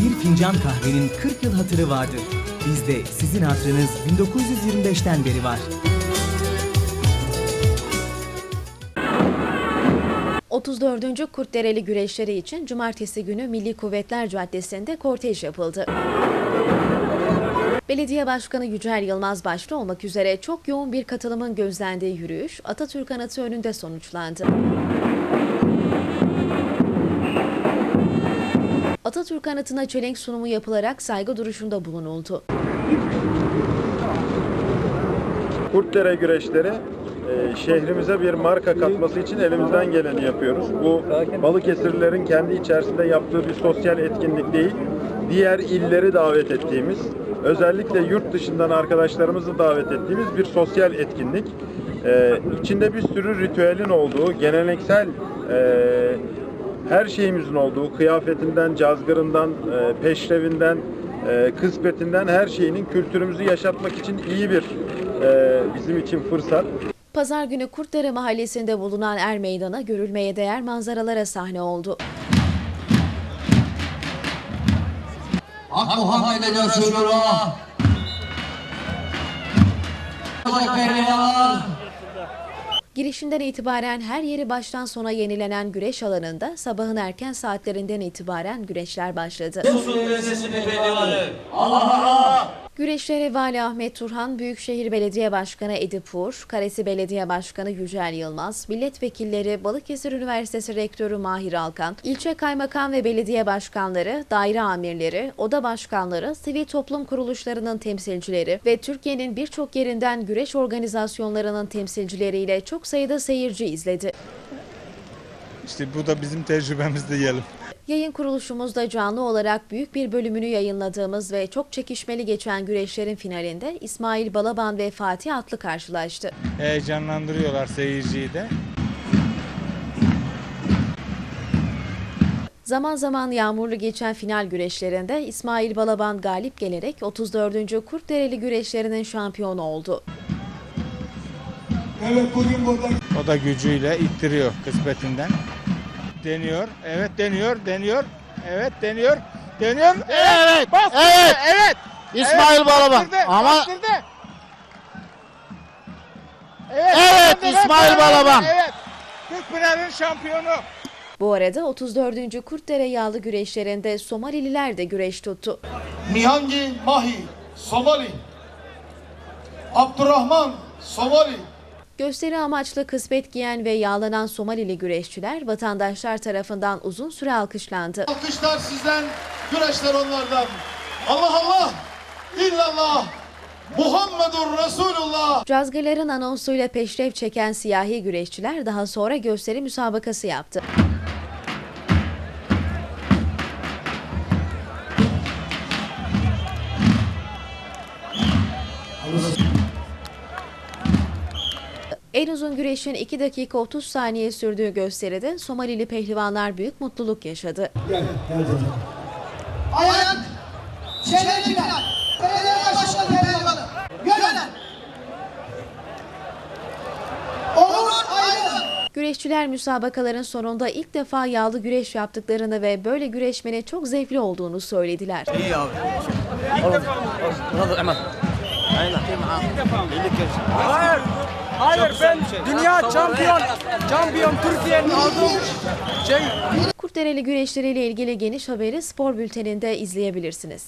Bir fincan kahvenin 40 yıl hatırı vardır. Bizde sizin hatırınız 1925'ten beri var. 34. Kurtdereli güreşleri için cumartesi günü Milli Kuvvetler Caddesi'nde kortej yapıldı. Belediye Başkanı Yücel Yılmaz başta olmak üzere çok yoğun bir katılımın gözlendiği yürüyüş Atatürk Anıtı önünde sonuçlandı. Atatürk Anıtı'na çelenk sunumu yapılarak saygı duruşunda bulunuldu. Kurtdere güreşleri e, şehrimize bir marka katması için elimizden geleni yapıyoruz. Bu Balıkesirlilerin kendi içerisinde yaptığı bir sosyal etkinlik değil. Diğer illeri davet ettiğimiz, özellikle yurt dışından arkadaşlarımızı davet ettiğimiz bir sosyal etkinlik. E, içinde bir sürü ritüelin olduğu, geleneksel e, her şeyimizin olduğu, kıyafetinden, cazgırından, e, peşrevinden, e, kısmetinden her şeyinin kültürümüzü yaşatmak için iyi bir e, bizim için fırsat. Pazar günü Kurtdere Mahallesi'nde bulunan Er Meydanı görülmeye değer manzaralara sahne oldu. Hak Muhammed Resulullah. Olacak. Girişinden itibaren her yeri baştan sona yenilenen güreş alanında sabahın erken saatlerinden itibaren güreşler başladı. Allah Allah. Güreşlere Vali Ahmet Turhan, Büyükşehir Belediye Başkanı Edip Uğur, Karesi Belediye Başkanı Yücel Yılmaz, milletvekilleri Balıkesir Üniversitesi Rektörü Mahir Alkan, ilçe kaymakam ve belediye başkanları, daire amirleri, oda başkanları, sivil toplum kuruluşlarının temsilcileri ve Türkiye'nin birçok yerinden güreş organizasyonlarının temsilcileriyle çok sayıda seyirci izledi. İşte bu da bizim tecrübemiz diyelim. Yayın kuruluşumuzda canlı olarak büyük bir bölümünü yayınladığımız ve çok çekişmeli geçen güreşlerin finalinde İsmail Balaban ve Fatih Atlı karşılaştı. Heyecanlandırıyorlar seyirciyi de. Zaman zaman yağmurlu geçen final güreşlerinde İsmail Balaban galip gelerek 34. Kurtdereli güreşlerinin şampiyonu oldu. Evet bugün burada O da gücüyle ittiriyor kısmetinden. Deniyor. Evet deniyor. Deniyor. Evet deniyor. Deniyor. Evet. Bastırdı. evet. Evet. İsmail evet, Balaban. bastırdı, Ama bastırdı. Evet, Evet, İsmail. Balaban. Evet. Kırkpınar'ın şampiyonu. Bu arada 34. Kurtdere yağlı güreşlerinde Somalililer de güreş tuttu. Nihangi Mahi Somali Abdurrahman Somali Gösteri amaçlı kısmet giyen ve yağlanan Somalili güreşçiler vatandaşlar tarafından uzun süre alkışlandı. Alkışlar sizden güreşler onlardan Allah Allah illallah Muhammedur Resulullah Cazgırların anonsuyla peşrev çeken siyahi güreşçiler daha sonra gösteri müsabakası yaptı. En uzun güreşin 2 dakika 30 saniye sürdüğü gösteride Somalili pehlivanlar büyük mutluluk yaşadı. Ayak, final, belediye başkanı pehlivanı, Aydın. Güreşçiler müsabakaların sonunda ilk defa yağlı güreş yaptıklarını ve böyle güreşmenin çok zevkli olduğunu söylediler. Hayır ben dünya şampiyon, şampiyon Türkiye'nin aldığım şey Kurtdereli güreşleriyle ilgili geniş haberi spor bülteninde izleyebilirsiniz.